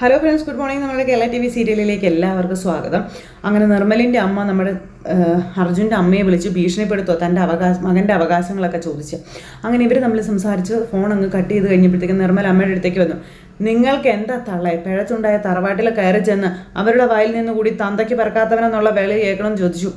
Hello friends good morning നമ്മുടെ Kerala T V സീരിയലിലേക്ക് എല്ലാവർക്കും സ്വാഗതം. അങ്ങനെ നിർമ്മലിന്റെ അമ്മ നമ്മുടെ അർജുന്റെ അമ്മയെ വിളിച്ച് ഭീഷണിപ്പെടുത്തോ തന്റെ അവകാശം മകന്റെ അവകാശങ്ങളൊക്കെ ചോദിച്ച്. അങ്ങനെ ഇവർ തമ്മിൽ സംസാരിച്ച് ഫോൺ അങ്ങ് കട്ട് ചെയ്ത് കഴിഞ്ഞപ്പോഴത്തേക്കും നിർമ്മല അമ്മയുടെ അടുത്തേക്ക് വന്നു. നിങ്ങൾക്ക് എന്താ തള്ളെ? പിഴച്ചുണ്ടായ തറവാട്ടിൽ കയറി ചെന്ന് അവരുടെ വായിൽ നിന്ന് കൂടി തന്തയ്ക്ക് പറക്കാത്തവനെന്നുള്ള വേള കേൾക്കണം ചോദിച്ചു.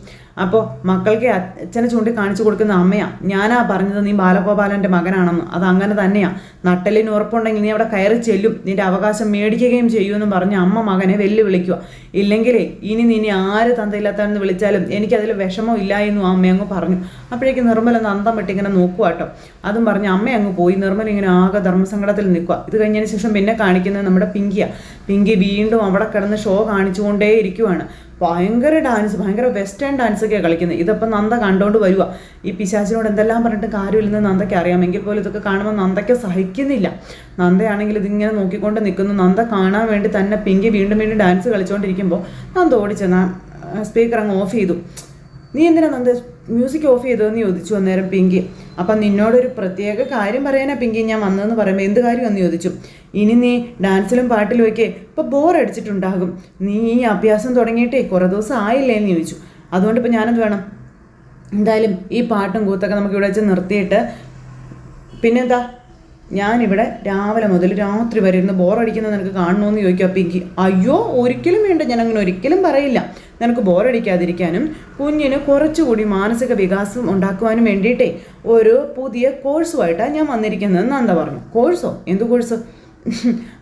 അപ്പോൾ മക്കൾക്ക് അച്ഛനെ ചൂണ്ടി കാണിച്ചു കൊടുക്കുന്ന അമ്മയാ ഞാനാ പറഞ്ഞത് നീ ബാലഗോപാലന്റെ മകനാണെന്ന്. അത് അങ്ങനെ തന്നെയാ. നട്ടലിന് ഉറപ്പുണ്ടെങ്കിൽ നീ അവിടെ കയറി ചെല്ലും. നിന്റെ അവകാശം മേടിക്കുകയും ചെയ്യുമെന്ന് പറഞ്ഞ് അമ്മ മകനെ വെല്ലുവിളിക്കുക. ഇല്ലെങ്കിലേ ഇനി നിന്നെ ആര് തന്തയില്ലാത്തവനെന്ന് വിളിച്ചാലും എനിക്കതിൽ വിഷമം ഇല്ല എന്നും അമ്മ അങ്ങ് പറഞ്ഞു. അപ്പോഴേക്ക് നിർമ്മല അന്തം വിട്ടിങ്ങനെ നോക്കുക കേട്ടോ അതും പറഞ്ഞ് അമ്മ അങ്ങ് പോയി. നിർമ്മല ഇങ്ങനെ ആകെ ധർമ്മസങ്കടത്തിൽ നിൽക്കുക. ഇത് കഴിഞ്ഞതിന് ശേഷം പിന്നെ കാണിക്കുന്നത് നമ്മുടെ പിങ്കിയാ. പിങ്കി വീണ്ടും അവിടെ കിടന്ന് ഷോ കാണിച്ചുകൊണ്ടേ ഇരിക്കുവാണ്. ഭയങ്കര ഡാൻസ് ഭയങ്കര വെസ്റ്റേൺ ഡാൻസ് ഒക്കെയാണ് കളിക്കുന്നത്. ഇതിപ്പോൾ നന്ദ കണ്ടുകൊണ്ട് വരുവാ. ഈ പിശാചിനോട് എന്തെല്ലാം പറഞ്ഞിട്ട് കാര്യമില്ലെന്ന് നന്ദയ്ക്ക് അറിയാമെങ്കിൽ പോലും ഇതൊക്കെ കാണുമ്പോൾ നന്ദയ്ക്ക് സഹിക്കുന്നില്ല. നന്ദയാണെങ്കിൽ ഇതിങ്ങനെ നോക്കിക്കൊണ്ട് നിൽക്കുന്നു. നന്ദ കാണാൻ വേണ്ടി തന്നെ പിങ്കി വീണ്ടും വീണ്ടും ഡാൻസ് കളിച്ചുകൊണ്ടിരിക്കുമ്പോൾ നന്ദ ഓടിച്ചെന്ന സ്പീക്കർ അങ്ങ് ഓഫ് ചെയ്തു. നീ എന്തിനാ നന്ദ മ്യൂസിക് ഓഫ് ചെയ്തതെന്ന് ചോദിച്ചു അന്നേരം പിങ്കി. അപ്പം നിന്നോടൊരു പ്രത്യേക കാര്യം പറയാനാ പിങ്കി. ഞാൻ വന്നതെന്ന് പറയുമ്പോൾ എന്ത് കാര്യമെന്ന് ചോദിച്ചു? ഇനി നീ ഡാൻസിലും പാട്ടിലും ഒക്കെ ഇപ്പോൾ ബോറടിച്ചിട്ടുണ്ടാകും നീ ഈ അഭ്യാസം തുടങ്ങിയിട്ടേ കുറേ ദിവസം ആയില്ലേ എന്ന് ചോദിച്ചു. അതുകൊണ്ട് ഇപ്പോൾ ഞാനത് വേണം? എന്തായാലും ഈ പാട്ടും കൂത്തൊക്കെ നമുക്ക് ഇവിടെ വെച്ച് നിർത്തിയിട്ട് പിന്നെന്താ? ഞാനിവിടെ രാവിലെ മുതൽ രാത്രി വരെ ഇരുന്ന് ബോറടിക്കുന്നത് നിനക്ക് കാണണമെന്ന് ചോദിക്കും അപ്പം എനിക്ക് അയ്യോ ഒരിക്കലും വേണ്ട. ഞാൻ അങ്ങനെ ഒരിക്കലും പറയില്ല. നിനക്ക് ബോറടിക്കാതിരിക്കാനും കുഞ്ഞിന് കുറച്ചുകൂടി മാനസിക വികാസം ഉണ്ടാക്കുവാനും വേണ്ടിയിട്ടേ ഒരു പുതിയ കോഴ്സുമായിട്ടാണ് ഞാൻ വന്നിരിക്കുന്നത് നന്ദ പറഞ്ഞു. കോഴ്സോ എന്ത് കോഴ്സ്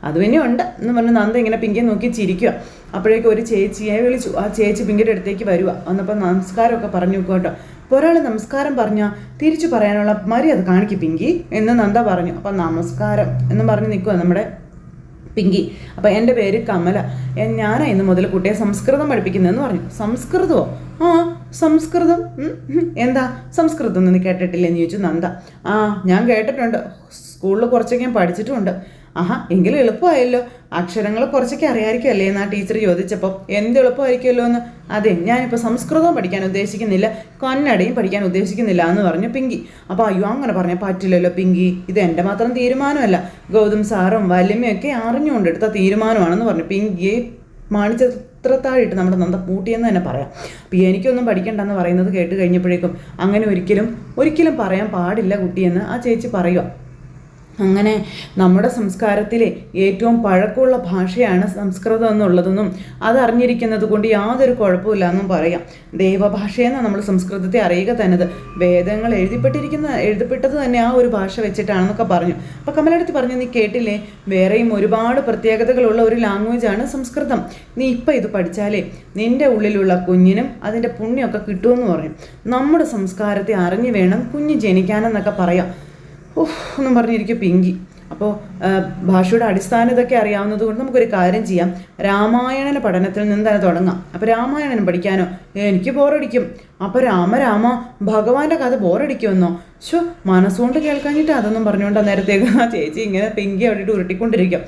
അത് പിന്നെ ഉണ്ട് എന്ന് പറഞ്ഞ് നന്ദ ഇങ്ങനെ പിങ്കിയെ നോക്കി ചിരിക്കുക അപ്പോഴേക്കും ഒരു ചേച്ചിയെ വിളിച്ചു. ആ ചേച്ചി പിങ്കിയുടെ അടുത്തേക്ക് വരിക വന്നപ്പോൾ നമസ്കാരമൊക്കെ പറഞ്ഞു കേട്ടോ. അപ്പോൾ ഒരാൾ നമസ്കാരം പറഞ്ഞാൽ തിരിച്ചു പറയാനുള്ള മര്യാദ കാണിക്കും പിങ്കി എന്ന് നന്ദ പറഞ്ഞു. അപ്പം നമസ്കാരം എന്ന് പറഞ്ഞ് നിൽക്കുക നമ്മുടെ പിങ്കി. അപ്പം എന്റെ പേര് കമല. ഞാനാ ഇന്ന് മുതൽ കുട്ടിയെ സംസ്കൃതം പഠിപ്പിക്കുന്നതെന്ന് പറഞ്ഞു. സംസ്കൃതമോ? ആ സംസ്കൃതം. എന്താ? സംസ്കൃതം എന്ന് കേട്ടിട്ടില്ലെന്ന് ചോദിച്ചു നന്ദ. ആ ഞാൻ കേട്ടിട്ടുണ്ട്. സ്കൂളിൽ കുറച്ചൊക്കെ ഞാൻ പഠിച്ചിട്ടുമുണ്ട്. ആഹാ എങ്കിലും എളുപ്പമായല്ലോ. അക്ഷരങ്ങൾ കുറച്ചൊക്കെ അറിയാമായിരിക്കും അല്ലേ എന്നാ ടീച്ചർ ചോദിച്ചപ്പോൾ. എന്ത് എളുപ്പമായിരിക്കുമല്ലോ എന്ന്? അതെ ഞാനിപ്പോൾ സംസ്കൃതവും പഠിക്കാൻ ഉദ്ദേശിക്കുന്നില്ല കന്നഡയും പഠിക്കാൻ ഉദ്ദേശിക്കുന്നില്ല എന്ന് പറഞ്ഞു പിങ്കി. അപ്പോൾ അയ്യോ അങ്ങനെ പറഞ്ഞാൽ പറ്റില്ലല്ലോ പിങ്കി. ഇത് എന്റെ മാത്രം തീരുമാനമല്ല. ഗൗതം സാറും വല്യമ്മയൊക്കെ അറിഞ്ഞുകൊണ്ടെടുത്ത തീരുമാനമാണെന്ന് പറഞ്ഞു പിങ്കിയെ മാണിച്ച മാണിച്ചിത്രത്താഴിട്ട് നമ്മുടെ നന്ദ പൂട്ടിയെന്ന് തന്നെ പറയാം. അപ്പോൾ എനിക്കൊന്നും പഠിക്കണ്ടെന്ന് പറയുന്നത് കേട്ട് കഴിഞ്ഞപ്പോഴേക്കും അങ്ങനെ ഒരിക്കലും ഒരിക്കലും പറയാൻ പാടില്ല കുട്ടിയെന്ന് ആ ചേച്ചി പറയുക അങ്ങനെ നമ്മുടെ സംസ്കാരത്തിലെ ഏറ്റവും പഴക്കമുള്ള ഭാഷയാണ് സംസ്കൃതം എന്നുള്ളതെന്നും അത് അറിഞ്ഞിരിക്കുന്നത് കൊണ്ട് യാതൊരു കുഴപ്പമില്ല എന്നും പറയാം. ദേവഭാഷയെന്ന് നമ്മൾ സംസ്കൃതത്തെ അറിയുക തന്നത്. വേദങ്ങൾ എഴുതിപ്പെട്ടിരിക്കുന്ന എഴുതപ്പെട്ടത് തന്നെ ആ ഒരു ഭാഷ വെച്ചിട്ടാണെന്നൊക്കെ പറഞ്ഞു. അപ്പോൾ കമലടുത്ത് പറഞ്ഞു നീ കേട്ടില്ലേ? വേറെയും ഒരുപാട് പ്രത്യേകതകളുള്ള ഒരു ലാംഗ്വേജാണ് സംസ്കൃതം. നീ ഇപ്പം ഇത് പഠിച്ചാലേ നിന്റെ ഉള്ളിലുള്ള കുഞ്ഞിനും അതിന്റെ പുണ്യമൊക്കെ കിട്ടുമെന്ന് പറഞ്ഞു നമ്മുടെ സംസ്കാരത്തെ അറിഞ്ഞു വേണം കുഞ്ഞ് ജനിക്കാനെന്നൊക്കെ പറയാം. ഓഹ് എന്നും പറഞ്ഞിരിക്കും പിങ്കി. അപ്പോൾ ഭാഷയുടെ അടിസ്ഥാനം ഇതൊക്കെ അറിയാവുന്നത് കൊണ്ട് നമുക്കൊരു കാര്യം ചെയ്യാം. രാമായണ പഠനത്തിൽ നിന്ന് തന്നെ തുടങ്ങാം. അപ്പോൾ രാമായണം പഠിക്കാനോ? എനിക്ക് ബോറടിക്കും. അപ്പോൾ രാമ രാമ ഭഗവാന്റെ കഥ ബോറടിക്കുമെന്നോ? ശോ മനസ്സുകൊണ്ട് കേൾക്കാഞ്ഞിട്ട് അതൊന്നും പറഞ്ഞുകൊണ്ട് നേരത്തേക്ക് ആ ചേച്ചി ഇങ്ങനെ പിങ്കി അവിടെ ഉരുട്ടിക്കൊണ്ടിരിക്കും.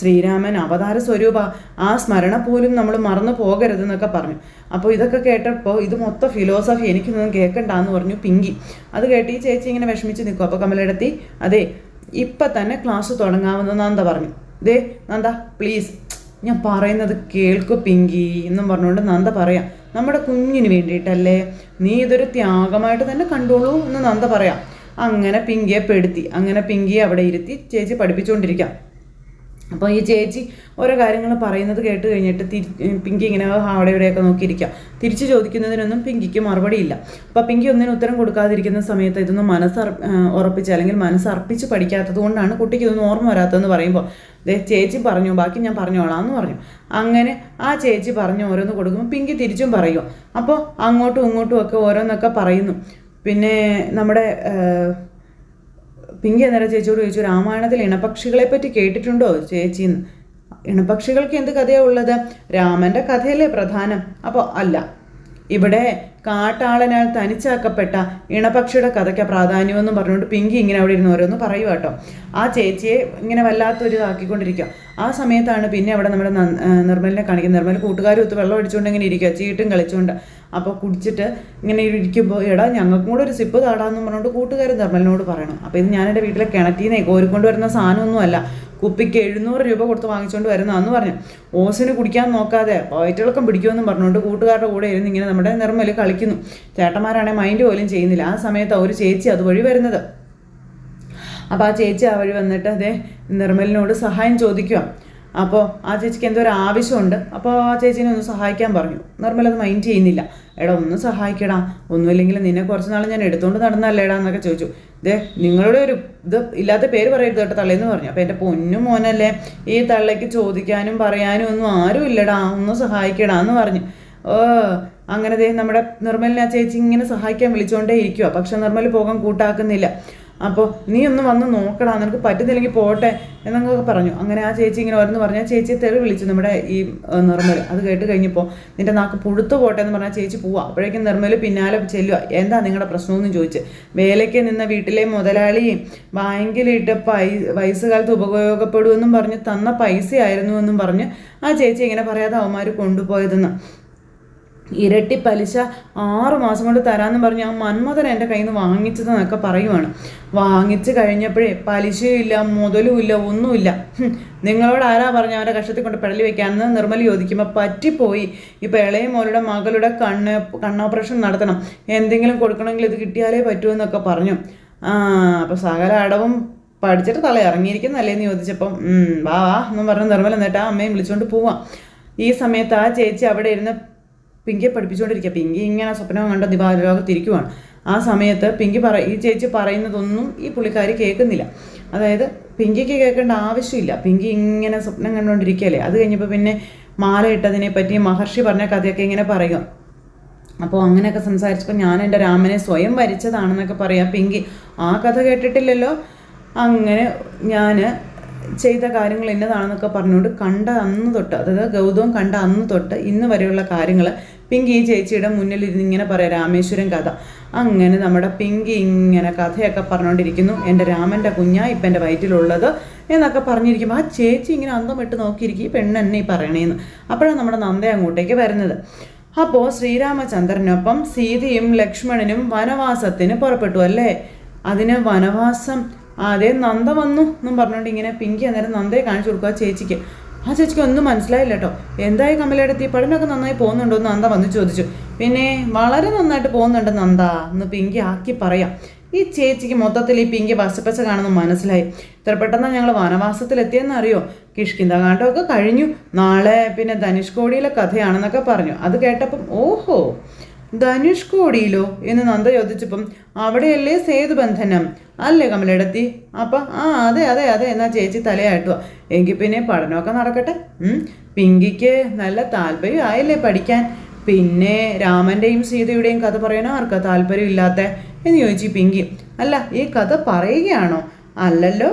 ശ്രീരാമൻ അവതാര സ്വരൂപ. ആ സ്മരണ പോലും നമ്മൾ മറന്നു പോകരുതെന്നൊക്കെ പറഞ്ഞു. അപ്പോൾ ഇതൊക്കെ കേട്ടപ്പോൾ ഇത് മൊത്തം ഫിലോസഫി എനിക്കൊന്നും കേൾക്കണ്ടെന്ന് പറഞ്ഞു പിങ്കി. അത് കേട്ട് ഈ ചേച്ചി ഇങ്ങനെ വിഷമിച്ച് നിൽക്കും. അപ്പോൾ കമലെടുത്തി അതെ ഇപ്പം തന്നെ ക്ലാസ് തുടങ്ങാമെന്ന് നന്ദ പറഞ്ഞു. ദേ നന്ദ പ്ലീസ് ഞാൻ പറയുന്നത് കേൾക്കു പിങ്കി എന്നും പറഞ്ഞുകൊണ്ട് നന്ദ പറയാം. നമ്മുടെ കുഞ്ഞിന് വേണ്ടിയിട്ടല്ലേ? നീ ഇതൊരു ത്യാഗമായിട്ട് തന്നെ കണ്ടോളൂ എന്ന് നന്ദ പറയാം. അങ്ങനെ പിങ്കിയെ പെടുത്തി അങ്ങനെ പിങ്കിയെ അവിടെ ഇരുത്തി ചേച്ചി പഠിപ്പിച്ചുകൊണ്ടിരിക്കാം. അപ്പോൾ ഈ ചേച്ചി ഓരോ കാര്യങ്ങൾ പറയുന്നത് കേട്ട് കഴിഞ്ഞിട്ട് തിരി പിങ്കി ഇങ്ങനെ അവിടെ ഇവിടെയൊക്കെ നോക്കിയിരിക്കാം. തിരിച്ചു ചോദിക്കുന്നതിനൊന്നും പിങ്കിക്ക് മറുപടിയില്ല അപ്പോൾ പിങ്കി ഒന്നിനും ഉത്തരം കൊടുക്കാതിരിക്കുന്ന സമയത്ത് ഇതൊന്നും മനസ്സ് ഉറപ്പിച്ച് അല്ലെങ്കിൽ മനസ്സർപ്പിച്ച് പഠിക്കാത്തത് കൊണ്ടാണ് കുട്ടിക്ക് ഇതൊന്നും ഓർമ്മ വരാത്തതെന്ന് പറയുമ്പോൾ ചേച്ചി പറഞ്ഞു ബാക്കി ഞാൻ പറഞ്ഞോളാം എന്ന് പറഞ്ഞു. അങ്ങനെ ആ ചേച്ചി പറഞ്ഞു ഓരോന്ന് കൊടുക്കുമ്പോൾ പിങ്കി തിരിച്ചും പറയുക അപ്പോൾ അങ്ങോട്ടും ഇങ്ങോട്ടും ഒക്കെ ഓരോന്നൊക്കെ പറയുന്നു. പിന്നെ നമ്മുടെ പിങ്കി അന്നേരം ചേച്ചിയോട് ചോദിച്ചു രാമായണത്തിൽ ഇണപക്ഷികളെ പറ്റി കേട്ടിട്ടുണ്ടോ ചേച്ചിന്ന് ഇണപക്ഷികൾക്ക് എന്ത് കഥയാണ് ഉള്ളത്? രാമന്റെ കഥയല്ലേ പ്രധാനം. അപ്പോൾ അല്ല. ഇവിടെ കാട്ടാളനാൽ തനിച്ചാക്കപ്പെട്ട ഇണപക്ഷിയുടെ കഥയ്ക്ക് പ്രാധാന്യമെന്നും പറഞ്ഞുകൊണ്ട് പിങ്കി ഇങ്ങനെ അവിടെ ഇരുന്ന് ഓരോന്ന് പറയുക കേട്ടോ. ആ ചേച്ചിയെ ഇങ്ങനെ വല്ലാത്തൊരു ഇതാക്കിക്കൊണ്ടിരിക്കുക ആ സമയത്താണ് പിന്നെ അവിടെ നമ്മുടെ നിർമ്മലിനെ കാണിക്കുന്നത്. നിർമ്മൽ കൂട്ടുകാരും ഒത്ത് വെള്ളം അടിച്ചുകൊണ്ട് ഇങ്ങനെ ഇരിക്കുക ചീട്ടും കളിച്ചുകൊണ്ട്. അപ്പോൾ കുടിച്ചിട്ട് ഇങ്ങനെ ഇരിക്കുമ്പോൾ എടാ ഞങ്ങൾക്കും കൂടെ ഒരു സിപ്പ് താടാന്ന് പറഞ്ഞുകൊണ്ട് കൂട്ടുകാരൻ നിർമ്മലിനോട് പറയണം. അപ്പോൾ ഇത് ഞാൻ എന്റെ വീട്ടിലെ കിണറ്റീന്നേ കോരിക്കൊണ്ട് വരുന്ന സാധനമൊന്നുമല്ല കുപ്പിക്ക് എഴുന്നൂറ് രൂപ കൊടുത്ത് വാങ്ങിച്ചുകൊണ്ട് വരുന്നതെന്ന് പറഞ്ഞു. ഓസിന് കുടിക്കാൻ നോക്കാതെ വയറ്റിളക്കം പിടിക്കുമെന്നും പറഞ്ഞുകൊണ്ട് കൂട്ടുകാരുടെ കൂടെ ഇരുന്ന് ഇങ്ങനെ നമ്മുടെ നിർമ്മൽ കളിക്കുന്നു. ചേട്ടന്മാരാണെങ്കിൽ മൈൻഡ് പോലും ചെയ്യുന്നില്ല. ആ സമയത്ത് ഒരു ചേച്ചി അതുവഴി വരുന്നത്. അപ്പോൾ ആ ചേച്ചി ആ വഴി വന്നിട്ട് അതേ നിർമ്മലിനോട് സഹായം ചോദിക്കുക അപ്പോൾ ആ ചേച്ചിക്ക് എന്തോ ഒരു ആവശ്യമുണ്ട്. അപ്പോൾ ആ ചേച്ചീനെ ഒന്ന് സഹായിക്കാൻ പറഞ്ഞു. നിർമ്മൽ അത് മൈൻഡ് ചെയ്യുന്നില്ല. എടാ ഒന്ന് സഹായിക്കടാ. ഒന്നുമില്ലെങ്കിൽ നിന്നെ കുറച്ച് നാൾ ഞാൻ എടുത്തുകൊണ്ട് നടന്നല്ലേടാ എന്നൊക്കെ ചോദിച്ചു. ദേ നിങ്ങളുടെ ഒരു ഇത് ഇല്ലാത്ത പേര് പറയരുത് കേട്ടോ തള്ളേന്ന് പറഞ്ഞു. അപ്പോൾ എന്റെ പൊന്നും മോനല്ലേ ഈ തള്ളയ്ക്ക് ചോദിക്കാനും പറയാനും ഒന്നും ആരും ഇല്ലടാ ഒന്ന് സഹായിക്കടാ എന്ന് പറഞ്ഞു. ഓ അങ്ങനെ ദേ നമ്മുടെ നിർമ്മലിനെ ആ ചേച്ചി ഇങ്ങനെ സഹായിക്കാൻ വിളിച്ചുകൊണ്ടേ ഇരിക്കുക പക്ഷെ നിർമ്മൽ പോകാൻ കൂട്ടാക്കുന്നില്ല. അപ്പോൾ നീ ഒന്ന് വന്ന് നോക്കടാ നിനക്ക് പറ്റുന്നില്ലെങ്കിൽ പോട്ടെ എന്നൊക്കെ പറഞ്ഞു. അങ്ങനെ ആ ചേച്ചി ഇങ്ങനെ ഓരോന്ന് പറഞ്ഞാൽ ചേച്ചിയെ തെറി വിളിച്ചു നമ്മുടെ ഈ നിർമ്മൽ അത് കേട്ട് കഴിഞ്ഞപ്പോൾ നിന്റെ നാക്ക് പുഴുത്തു പോട്ടെ എന്ന് പറഞ്ഞാൽ ചേച്ചി പോവാ. അപ്പോഴേക്കും നിർമ്മൽ പിന്നാലെ ചെല്ലുക എന്താ നിങ്ങളുടെ പ്രശ്നമെന്ന് ചോദിച്ച്. വേലയ്ക്ക് നിന്ന വീട്ടിലെ മുതലാളി ബാങ്കിലിട്ട് പൈ വയസ്സുകാലത്ത് ഉപയോഗപ്പെടുമെന്നും പറഞ്ഞ് തന്ന പൈസയായിരുന്നു എന്നും പറഞ്ഞ് ആ ചേച്ചി ഇങ്ങനെ പറയാതെ അവന്മാർ കൊണ്ടുപോയതെന്ന്. ഇരട്ടി പലിശ ആറ് മാസം കൊണ്ട് തരാമെന്ന് പറഞ്ഞ് ആ മന്മഥൻ എന്റെ കയ്യിൽ നിന്ന് വാങ്ങിച്ചതെന്നൊക്കെ പറയുവാണ്. വാങ്ങിച്ച് കഴിഞ്ഞപ്പോഴേ പലിശയില്ല മുതലുമില്ല ഒന്നുമില്ല. നിങ്ങളോട് ആരാ പറഞ്ഞ അവരെ കഷ്ടത്തിൽ കൊണ്ട് പിഴലി വെക്കാമെന്ന് നിർമ്മൽ ചോദിക്കുമ്പോൾ പറ്റിപ്പോയി. ഇപ്പോൾ ഇളയ മോളുടെ മകളുടെ കണ്ണ് കണ്ണോപ്പറേഷൻ നടത്തണം. എന്തെങ്കിലും കൊടുക്കണമെങ്കിൽ ഇത് കിട്ടിയാലേ പറ്റൂ എന്നൊക്കെ പറഞ്ഞു. ആ അപ്പോൾ സകല അടവും പഠിച്ചിട്ട് തല ഇറങ്ങിയിരിക്കുന്നല്ലേ എന്ന് ചോദിച്ചപ്പം വാ വാ എന്നും പറഞ്ഞ് നിർമ്മൽ എന്നിട്ട് ആ അമ്മയും വിളിച്ചുകൊണ്ട് പോവാം. ഈ സമയത്ത് ആ ചേച്ചി അവിടെ ഇരുന്ന് പിങ്കിയെ പഠിപ്പിച്ചുകൊണ്ടിരിക്കുക. പിങ്കി ഇങ്ങനെ സ്വപ്നം കണ്ട ദിവാലോകത്തിരിക്കുവാണ് ആ സമയത്ത് പിങ്കി പറ ഈ ചേച്ചി പറയുന്നതൊന്നും ഈ പുള്ളിക്കാരി കേൾക്കുന്നില്ല. അതായത് പിങ്കിക്ക് കേൾക്കേണ്ട ആവശ്യമില്ല. പിങ്കി ഇങ്ങനെ സ്വപ്നം കണ്ടുകൊണ്ടിരിക്കുകയല്ലേ? അത് കഴിഞ്ഞപ്പോൾ പിന്നെ മാല ഇട്ടതിനെ പറ്റി മഹർഷി പറഞ്ഞ കഥയൊക്കെ ഇങ്ങനെ പറയും അപ്പോൾ അങ്ങനെയൊക്കെ സംസാരിച്ചപ്പോൾ ഞാൻ എന്റെ രാമനെ സ്വയം വരിച്ചതാണെന്നൊക്കെ പറയാം. പിങ്കി ആ കഥ കേട്ടിട്ടില്ലല്ലോ. അങ്ങനെ ഞാൻ ചെയ്ത കാര്യങ്ങൾ എന്നതാണെന്നൊക്കെ പറഞ്ഞുകൊണ്ട് കണ്ട അന്ന് തൊട്ട് അതായത് ഗൗതം കണ്ട അന്ന് തൊട്ട് ഇന്ന് വരെയുള്ള കാര്യങ്ങൾ പിങ്കി ഈ ചേച്ചിയുടെ മുന്നിൽ ഇരുന്ന് ഇങ്ങനെ പറയാം രാമേശ്വരം കഥ. അങ്ങനെ നമ്മുടെ പിങ്കി ഇങ്ങനെ കഥയൊക്കെ പറഞ്ഞുകൊണ്ടിരിക്കുന്നു എന്റെ രാമന്റെ കുഞ്ഞാ ഇപ്പം എന്റെ വയറ്റിലുള്ളത് എന്നൊക്കെ പറഞ്ഞിരിക്കുമ്പോൾ ആ ചേച്ചി ഇങ്ങനെ അന്തം വിട്ട് നോക്കിയിരിക്കും ഈ പെണ്ണ് എന്നെ ഈ പറയണേന്ന്. അപ്പോഴാണ് നമ്മുടെ നന്ദ അങ്ങോട്ടേക്ക് വരുന്നത്. അപ്പോൾ ശ്രീരാമചന്ദ്രനൊപ്പം സീതയും ലക്ഷ്മണനും വനവാസത്തിന് പുറപ്പെട്ടു അല്ലേ? അതിന് വനവാസം അതേ നന്ദ വന്നു എന്നും പറഞ്ഞുകൊണ്ട് ഇങ്ങനെ പിങ്കി അന്നേരം നന്ദയെ കാണിച്ചു കൊടുക്കുക ചേച്ചിക്ക്. ആ ചേച്ചിക്ക് ഒന്നും മനസ്സിലായില്ല കേട്ടോ എന്തായി കമലെടുത്തി പഠനമൊക്കെ നന്നായി പോകുന്നുണ്ടോ എന്ന് നന്ദ വന്ന് ചോദിച്ചു. പിന്നെ വളരെ നന്നായിട്ട് പോകുന്നുണ്ട് നന്ദ. എന്ന് പിങ്കി ആക്കി പറയാം. ഈ ചേച്ചിക്ക് മൊത്തത്തിൽ ഈ പിങ്കി പശപ്പച്ച കാണുന്ന മനസ്സിലായി. ഇത്ര പെട്ടെന്ന് ഞങ്ങൾ വനവാസത്തിലെത്തിയെന്ന് അറിയോ? കിഷ്കിന്ത കാണ്ടമൊക്കെ കഴിഞ്ഞു. നാളെ പിന്നെ ധനുഷ്കോടിയിലെ കഥയാണെന്നൊക്കെ പറഞ്ഞു. അത് കേട്ടപ്പം ഓഹോ. ധനുഷ്കോടിയിലോ എന്ന് നന്ദ ചോദിച്ചപ്പം അവിടെയല്ലേ സേതുബന്ധനം അല്ലേ കമലെടുത്തി? അപ്പം ആ അതെ അതെ അതെ എന്നാ ചേച്ചി തലയായിട്ടുക എങ്കിൽ പിന്നെ പഠനമൊക്കെ നടക്കട്ടെ. പിങ്കിക്ക് നല്ല താല്പര്യം ആയില്ലേ പഠിക്കാൻ? പിന്നെ രാമന്റെയും സീതയുടെയും കഥ പറയാനോ ആർക്ക താല്പര്യം ഇല്ലാത്ത? എന്ന് ചോദിച്ചു പിങ്കി. അല്ല ഈ കഥ പറയുകയാണോ? അല്ലല്ലോ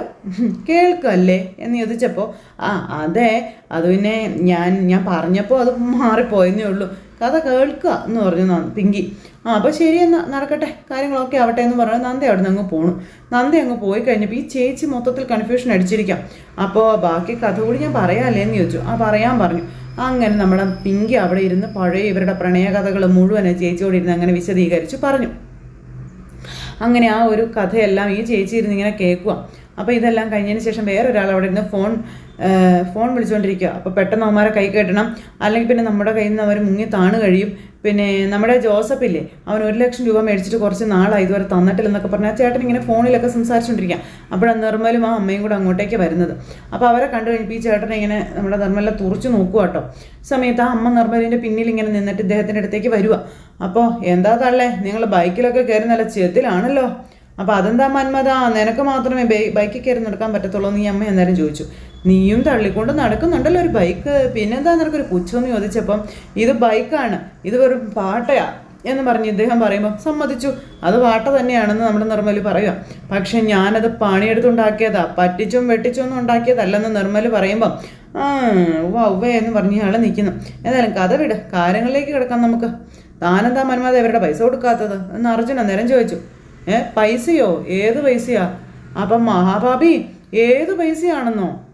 കേൾക്കല്ലേ എന്ന് ചോദിച്ചപ്പോൾ ആ അതെ അത് പിന്നെ ഞാൻ ഞാൻ പറഞ്ഞപ്പോൾ അത് മാറിപ്പോയെന്നേ ഉള്ളൂ. കഥ കേൾക്കുക എന്ന് പറഞ്ഞു നന്ദി പിങ്കി. ആ അപ്പോൾ ശരി എന്നാ നടക്കട്ടെ. കാര്യങ്ങളൊക്കെ ആവട്ടെ എന്ന് പറഞ്ഞു നന്ദി അവിടെ നിന്ന് അങ്ങ് പോണു. നന്ദി അങ്ങ് പോയി കഴിഞ്ഞപ്പോൾ ഈ ചേച്ചി മൊത്തത്തിൽ കൺഫ്യൂഷൻ അടിച്ചിരിക്കാം. അപ്പോൾ ബാക്കി കഥ കൂടി ഞാൻ പറയാമല്ലേ എന്ന് ചോദിച്ചു. ആ പറയാൻ പറഞ്ഞു. അങ്ങനെ നമ്മുടെ പിങ്കി അവിടെ ഇരുന്ന് പഴയ ഇവരുടെ പ്രണയകഥകൾ മുഴുവൻ ചേച്ചിയോട് ഇരുന്ന് അങ്ങനെ വിശദീകരിച്ച് പറഞ്ഞു. അങ്ങനെ ആ ഒരു കഥയെല്ലാം ഈ ചേച്ചി ഇരുന്ന് ഇങ്ങനെ കേൾക്കുക അപ്പോൾ ഇതെല്ലാം കഴിഞ്ഞതിന് ശേഷം വേറൊരാൾ അവിടെ ഇരുന്ന് ഫോൺ ഫോൺ വിളിച്ചുകൊണ്ടിരിക്കുക അപ്പോൾ പെട്ടെന്ന് അവന്മാരെ കൈ കെട്ടണം. അല്ലെങ്കിൽ പിന്നെ നമ്മുടെ കയ്യിൽ നിന്ന് അവർ മുങ്ങി താണു കഴിയും. പിന്നെ നമ്മുടെ ജോസഫ് ഇല്ലേ അവൻ ഒരു ലക്ഷം രൂപ മേടിച്ചിട്ട് കുറച്ച് നാളായി ഇതുവരെ തന്നിട്ടില്ലെന്നൊക്കെ പറഞ്ഞാൽ ആ ചേട്ടൻ ഇങ്ങനെ ഫോണിലൊക്കെ സംസാരിച്ചുകൊണ്ടിരിക്കുക അപ്പോഴാണ് നിർമ്മലും ആ അമ്മയും കൂടെ അങ്ങോട്ടേക്ക് വരുന്നത്. അപ്പോൾ അവരെ കണ്ടു കഴിഞ്ഞപ്പോൾ ഈ ചേട്ടനെ ഇങ്ങനെ നമ്മുടെ നിർമ്മല തുറച്ചു നോക്കുക കേട്ടോ. സമയത്ത് ആ അമ്മ നിർമ്മലിന്റെ പിന്നിൽ ഇങ്ങനെ നിന്നിട്ട് ഇദ്ദേഹത്തിന്റെ അടുത്തേക്ക് വരിക. അപ്പോൾ എന്താ തള്ളേ നിങ്ങൾ ബൈക്കിലൊക്കെ കയറി നല്ല ചെത്തിലാണല്ലോ അപ്പോൾ അതെന്താ മന്മത? നിനക്ക് മാത്രമേ ബൈക്കിൽ കയറി നടക്കാൻ പറ്റത്തുള്ളൂ എന്ന് ഈ അമ്മ എന്തായാലും ചോദിച്ചു. നീയും തള്ളിക്കൊണ്ട് നടക്കുന്നുണ്ടല്ലോ ഒരു ബൈക്ക്. പിന്നെന്താ നിനക്കൊരു പുച്ഛമെന്ന് ചോദിച്ചപ്പം ഇത് ബൈക്കാണ് ഇത് വെറും പാട്ടയാ എന്ന് പറഞ്ഞ് ഇദ്ദേഹം പറയുമ്പോൾ സമ്മതിച്ചു. അത് പാട്ട തന്നെയാണെന്ന് നമ്മുടെ നിർമ്മൽ പറയുക പക്ഷെ ഞാനത് പണിയെടുത്തുണ്ടാക്കിയതാ പറ്റിച്ചും വെട്ടിച്ചും ഒന്നും ഉണ്ടാക്കിയതല്ലെന്ന് നിർമ്മൽ പറയുമ്പം ആ വൗവേ എന്ന് പറഞ്ഞ് ഇയാൾ നിൽക്കുന്നു ഏതായാലും കഥ വിട് കാര്യങ്ങളിലേക്ക് കിടക്കാം നമുക്ക്. താനെന്താ മന്മാത ഇവരുടെ പൈസ കൊടുക്കാത്തത്? എന്ന് അർജുന നേരം ചോദിച്ചു. ഏ പൈസയോ? ഏത് പൈസയാ? അപ്പം മഹാഭാബി ഏത് പൈസയാണെന്നോ?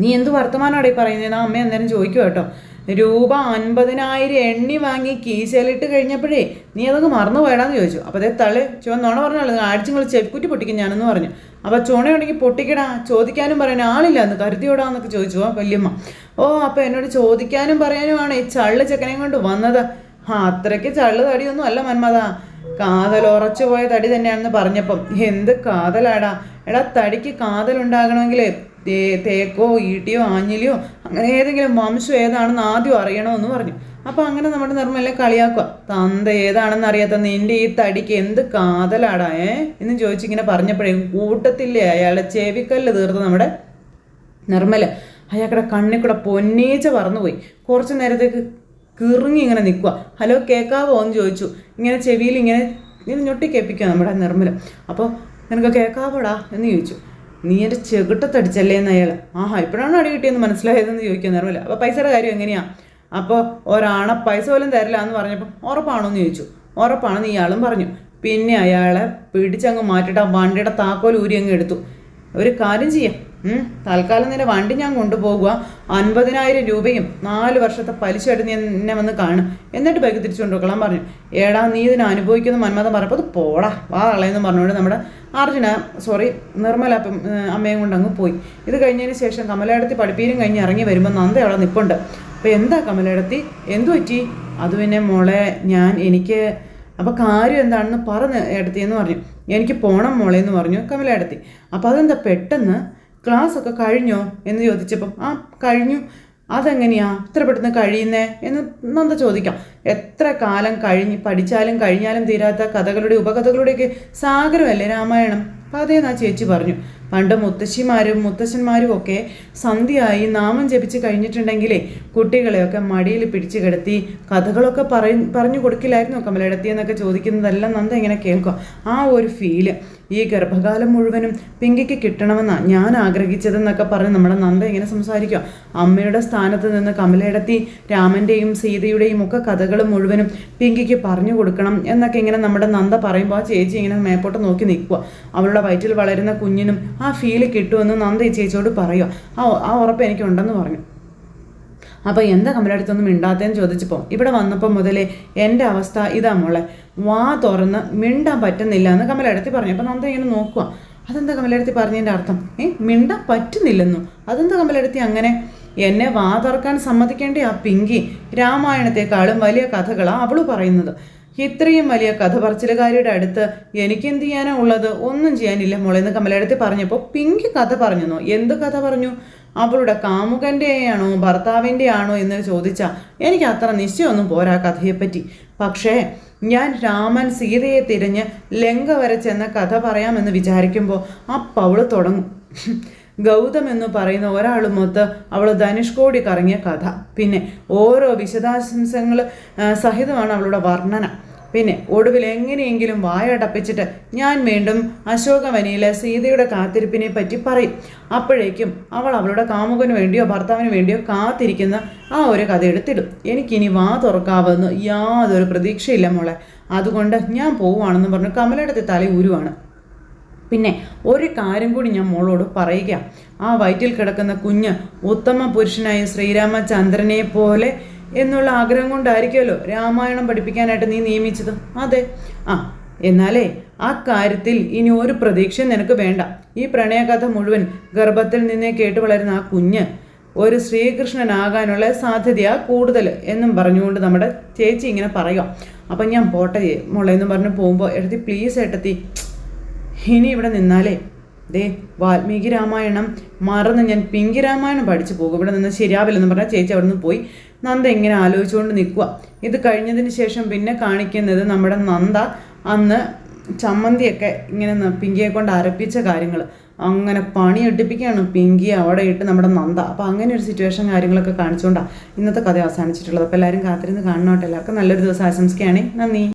നീ എന്ത് വർത്തമാനമാണ് ഈ പറയുന്നത് ആ അമ്മ അന്നേരം ചോദിക്കും കേട്ടോ. രൂപ അൻപതിനായിരം എണ്ണി വാങ്ങി കീശയിലിട്ട് കഴിഞ്ഞപ്പോഴേ നീ അതങ്ങ് മറന്നു പോയടാന്ന് ചോദിച്ചു. അപ്പോൾ അതേ തള്ളി ചുവന്നോണ പറഞ്ഞാൽ ആഴ്ചകൾ ചെപ്പുറ്റി പൊട്ടിക്കും ഞാനെന്ന് പറഞ്ഞു. അപ്പോൾ ചുണയുണ്ടെങ്കിൽ പൊട്ടിക്കടാ ചോദിക്കാനും പറയാനും ആളില്ല എന്ന് കരുതിയോടാന്നൊക്കെ ചോദിച്ചു ആ വല്യമ്മ. ഓ അപ്പോൾ എന്നോട് ചോദിക്കാനും പറയാനുമാണ് ഈ ചള്ള് ചെക്കനെയും കൊണ്ട് വന്നത്. ആ അത്രയ്ക്ക് ചള്ള് തടിയൊന്നും അല്ല മന്മത കാതൽ ഉറച്ചു പോയ തടി തന്നെയാണെന്ന് പറഞ്ഞപ്പം. എന്ത് കാതലാടാ. എടാ തടിക്ക് കാതലുണ്ടാകണമെങ്കിൽ തേക്കോ ഈട്ടിയോ ആഞ്ഞിലിയോ അങ്ങനെ ഏതെങ്കിലും വംശം ഏതാണെന്ന് ആദ്യം അറിയണമെന്ന് പറഞ്ഞു. അപ്പോൾ അങ്ങനെ നമ്മുടെ നിർമ്മലെ കളിയാക്കുക. തന്ത ഏതാണെന്ന് അറിയാത്ത നിന്റെ ഈ തടിക്ക് എന്ത് കാതലാടാ ഏ? എന്ന് ചോദിച്ചിങ്ങനെ പറഞ്ഞപ്പോഴേ കൂട്ടത്തില്ലേ അയാളെ ചെവിക്കല്ല് തീർത്ത് നമ്മുടെ നിർമ്മല. അയാളുടെ കണ്ണിൽ കൂടെ പൊന്നീച്ച പറന്നുപോയി. കുറച്ച് നേരത്തേക്ക് കിറുങ്ങി ഇങ്ങനെ നിൽക്കുക. ഹലോ കേൾക്കാവോ എന്ന് ചോദിച്ചു. ഇങ്ങനെ ചെവിയിൽ ഇങ്ങനെ ഇങ്ങനെ ഞൊട്ടി കേൾപ്പിക്കുക നമ്മുടെ നിർമ്മല. അപ്പോൾ നിനക്ക് കേൾക്കാവോടാ എന്ന് ചോദിച്ചു. നീ എന്റെ ചെകിട്ടത്തടിച്ചല്ലേ എന്ന് അയാൾ. ആഹാ ഇപ്പോഴാണ് അടി കിട്ടിയെന്ന് മനസ്സിലായതെന്ന് ചോദിക്കാൻ നേരമില്ല. അപ്പോൾ പൈസയുടെ കാര്യം എങ്ങനെയാ? അപ്പോൾ ഒരാണെ പൈസ പോലും തരില്ല എന്ന് പറഞ്ഞപ്പോൾ ഉറപ്പാണോ എന്ന് ചോദിച്ചു. ഉറപ്പാണെന്ന് ഇയാളും പറഞ്ഞു. പിന്നെ അയാളെ പിടിച്ചങ്ങ് മാറ്റിയിട്ട് ആ വണ്ടിയുടെ താക്കോൽ ഊരി അങ്ങ് എടുത്തു. ഒരു കാര്യം ചെയ്യാം. തൽക്കാലം നിന്റെ വണ്ടി ഞാൻ കൊണ്ടുപോകുക അൻപതിനായിരം രൂപയും നാല് വർഷത്തെ പലിശയായിട്ട് നീ എന്നെ വന്ന് കാണും. എന്നിട്ട് ബൈക്ക് തിരിച്ചു കൊണ്ടുപോകலாம் പറഞ്ഞു. ഏടാ നീ ഇതിനെ അനുഭവിക്കുന്ന മന്മഥം പറഞ്ഞപ്പോൾ അത് പോടാ. വാ കളയെന്ന് പറഞ്ഞുകൊണ്ട് നമ്മുടെ അർജുന സോറി നിർമ്മല അമ്മയും കൊണ്ട് അങ്ങ് പോയി. ഇത് കഴിഞ്ഞതിന് ശേഷം കമലയിടത്തി പഠിപ്പീരും കഴിഞ്ഞ് ഇറങ്ങി വരുമ്പോൾ നന്ദ അവിടെ നിൽപ്പുണ്ട് അപ്പോൾ എന്താ കമലയിടത്തി? എന്തു പറ്റി? അത് പിന്നെ മോളെ ഞാൻ എനിക്ക് അപ്പോൾ കാര്യം എന്താണെന്ന് പറഞ്ഞ് എടുത്തിയെന്ന് പറഞ്ഞു. എനിക്ക് പോണം മോളെ എന്ന് പറഞ്ഞു കമലയിടത്തി. അപ്പോൾ അതെന്താ പെട്ടെന്ന് ക്ലാസ് ഒക്കെ കഴിഞ്ഞോ എന്ന് ചോദിച്ചപ്പം ആ കഴിഞ്ഞു. അതെങ്ങനെയാ? ഇത്ര പെട്ടെന്ന് കഴിയുന്നേ? എന്ന് നന്ദ ചോദിക്കാം. എത്ര കാലം കഴിഞ്ഞ് പഠിച്ചാലും കഴിഞ്ഞാലും തീരാത്ത കഥകളുടെ ഉപകഥകളുടെയൊക്കെ സാഗരമല്ലേ രാമായണം? അപ്പം അതേന്നാ ചേച്ചി പറഞ്ഞു. പണ്ട് മുത്തശ്ശിമാരും മുത്തശ്ശന്മാരും ഒക്കെ സന്ധ്യയായി നാമം ജപിച്ച് കഴിഞ്ഞിട്ടുണ്ടെങ്കിലേ കുട്ടികളെയൊക്കെ മടിയിൽ പിടിച്ചു കിടത്തി കഥകളൊക്കെ പറയ പറഞ്ഞു കൊടുക്കില്ലായിരുന്നോ കമലടത്തി എന്നൊക്കെ ചോദിക്കുന്നതെല്ലാം നന്ദ ഇങ്ങനെ കേൾക്കുക. ആ ഒരു ഫീൽ ഈ ഗർഭകാലം മുഴുവനും പിങ്കിക്ക് കിട്ടണമെന്നാണ് ഞാൻ ആഗ്രഹിച്ചതെന്നൊക്കെ പറഞ്ഞ് നമ്മുടെ നന്ദ ഇങ്ങനെ സംസാരിക്കുക. അമ്മയുടെ സ്ഥാനത്ത് നിന്ന് കമലയിടത്തി രാമന്റെയും സീതയുടെയും ഒക്കെ കഥകൾ മുഴുവനും പിങ്കിക്ക് പറഞ്ഞു കൊടുക്കണം എന്നൊക്കെ ഇങ്ങനെ നമ്മുടെ നന്ദ പറയുമ്പോൾ ആ ചേച്ചി ഇങ്ങനെ മേപ്പോട്ട് നോക്കി നിൽക്കുക. അവളുടെ വയറ്റിൽ വളരുന്ന കുഞ്ഞിനും ആ ഫീൽ കിട്ടുമെന്ന് നന്ദ ചേച്ചിയോട് പറയുക ആ ആ ഉറപ്പ് എനിക്കുണ്ടെന്ന് പറഞ്ഞു. അപ്പോൾ എന്താ കമലടുത്തൊന്നും മിണ്ടാത്തതെന്ന് ചോദിച്ചപ്പോൾ ഇവിടെ വന്നപ്പോൾ മുതലേ എന്റെ അവസ്ഥ ഇതാ മോളെ. വാ തുറന്ന് മിണ്ടാൻ പറ്റുന്നില്ല എന്ന് കമലടുത്തി പറഞ്ഞു. അപ്പോൾ നന്ദ ഇങ്ങനെ നോക്കുക അതെന്താ കമലടുത്തി പറഞ്ഞതിന്റെ അർത്ഥം? ഏ മിണ്ടാൻ പറ്റുന്നില്ലെന്നു? അതെന്താ കമലടുത്തി അങ്ങനെ? എന്നെ വാ തുറക്കാൻ സമ്മതിക്കേണ്ട ആ പിങ്കി? രാമായണത്തെക്കാളും വലിയ കഥകളാണ് അവൾ പറയുന്നത്. ഇത്രയും വലിയ കഥ പറച്ചിലുകാരിയുടെ അടുത്ത് എനിക്ക് എന്ത് ചെയ്യാനാ ഉള്ളത്? ഒന്നും ചെയ്യാനില്ല മോളെന്ന് കമലടുത്ത് പറഞ്ഞപ്പോൾ പിങ്ക് കഥ പറഞ്ഞെന്നോ? എന്ത് കഥ പറഞ്ഞു? അവളുടെ കാമുകന്റെ ആണോ ഭർത്താവിന്റെ ആണോ എന്ന് ചോദിച്ചാൽ എനിക്ക് അത്ര നിശ്ചയമൊന്നും പോരാ കഥയെപ്പറ്റി. പക്ഷേ ഞാൻ രാമൻ സീതയെ തിരഞ്ഞ് ലങ്ക വരെ ചെന്ന കഥ പറയാമെന്ന് വിചാരിക്കുമ്പോൾ അപ്പം അവൾ തുടങ്ങും. ഗൗതം എന്ന് പറയുന്ന ഒരാളുമൊത്ത് അവൾ ധനുഷ്കോടി കറങ്ങിയ കഥ. പിന്നെ ഓരോ വിശദാശംസങ്ങൾ സഹിതമാണ് അവളുടെ വർണന. പിന്നെ ഒടുവിൽ എങ്ങനെയെങ്കിലും വായടപ്പിച്ചിട്ട് ഞാൻ വീണ്ടും അശോകവനിയിലെ സീതയുടെ കാത്തിരിപ്പിനെ പറ്റി പറയും. അപ്പോഴേക്കും അവൾ അവളുടെ കാമുകന് വേണ്ടിയോ ഭർത്താവിന് വേണ്ടിയോ കാത്തിരിക്കുന്ന ആ ഒരു കഥ എടുത്തിടും. എനിക്കിനി വാ തുറക്കാവുന്ന യാതൊരു പ്രതീക്ഷയില്ല മോളെ. അതുകൊണ്ട് ഞാൻ പോവുകയാണെന്ന് പറഞ്ഞ് കമലയുടെ തല ഉരുവാണ് പിന്നെ ഒരു കാര്യം കൂടി ഞാൻ മോളോട് പറയുക ആ വയറ്റിൽ കിടക്കുന്ന കുഞ്ഞ് ഉത്തമ പുരുഷനായ ശ്രീരാമചന്ദ്രനെ പോലെ എന്നുള്ള ആഗ്രഹം കൊണ്ടായിരിക്കുമല്ലോ രാമായണം പഠിപ്പിക്കാനായിട്ട് നീ നിയമിച്ചത്. അതെ. ആ എന്നാലേ ആ കാര്യത്തിൽ ഇനി ഒരു പ്രതീക്ഷയും നിനക്ക് വേണ്ട. ഈ പ്രണയകഥ മുഴുവൻ ഗർഭത്തിൽ നിന്നേ കേട്ട് വളരുന്ന ആ കുഞ്ഞ് ഒരു ശ്രീകൃഷ്ണനാകാനുള്ള സാധ്യതയാണ് കൂടുതൽ എന്നും പറഞ്ഞുകൊണ്ട് നമ്മുടെ ചേച്ചി ഇങ്ങനെ പറയുക അപ്പം ഞാൻ പോട്ടെ മുളയെന്ന് പറഞ്ഞ് പോകുമ്പോൾ എടുത്തി പ്ലീസ് ഏട്ടത്തി. ഇനി ഇവിടെ നിന്നാലേ. ദേ വാൽമീകി രാമായണം മറന്ന് ഞാൻ പിങ്കി രാമായണം പഠിച്ചു പോകും. ഇവിടെ നിന്ന് ശരിയാവില്ലെന്ന് പറഞ്ഞാൽ ചേച്ചി അവിടെ നിന്ന് പോയി നന്ദ ഇങ്ങനെ ആലോചിച്ചുകൊണ്ട് നിൽക്കുക ഇത് കഴിഞ്ഞതിന് ശേഷം പിന്നെ കാണിക്കുന്നത് നമ്മുടെ നന്ദ അന്ന് ചമ്മന്തിയൊക്കെ ഇങ്ങനെ പിങ്കിയെ കൊണ്ട് അരപ്പിച്ച കാര്യങ്ങൾ അങ്ങനെ പണി എടുപ്പിക്കുകയാണ് പിങ്കി അവിടെ ഇട്ട് നമ്മുടെ നന്ദ. അപ്പോൾ അങ്ങനെ ഒരു സിറ്റുവേഷൻ കാര്യങ്ങളൊക്കെ കാണിച്ചുകൊണ്ടാണ് ഇന്നത്തെ കഥ അവസാനിച്ചിട്ടുള്ളത്. അപ്പോൾ എല്ലാവരും കാത്തിരുന്ന് കാണണോട്ടെ. എല്ലാവർക്കും നല്ലൊരു ദിവസം ആശംസിക്കുകയാണെങ്കിൽ നന്ദി.